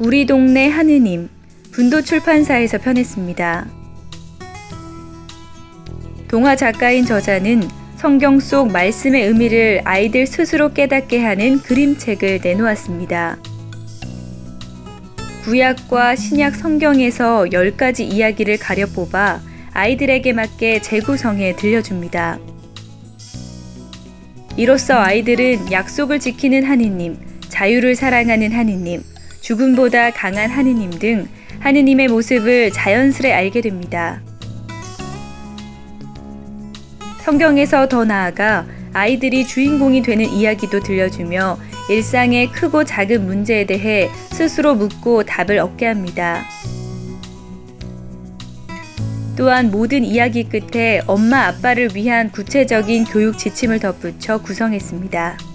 우리 동네 하느님 분도 출판사에서 편했습니다. 동화 작가인 저자는 성경 속 말씀의 의미를 아이들 스스로 깨닫게 하는 그림책을 내놓았습니다. 구약과 신약 성경에서 10가지 이야기를 가려 뽑아 아이들에게 맞게 재구성해 들려줍니다. 이로써 아이들은 약속을 지키는 하느님, 자유를 사랑하는 하느님, 죽음보다 강한 하느님 등 하느님의 모습을 자연스레 알게 됩니다. 성경에서 더 나아가 아이들이 주인공이 되는 이야기도 들려주며 일상의 크고 작은 문제에 대해 스스로 묻고 답을 얻게 합니다. 또한 모든 이야기 끝에 엄마 아빠를 위한 구체적인 교육 지침을 덧붙여 구성했습니다.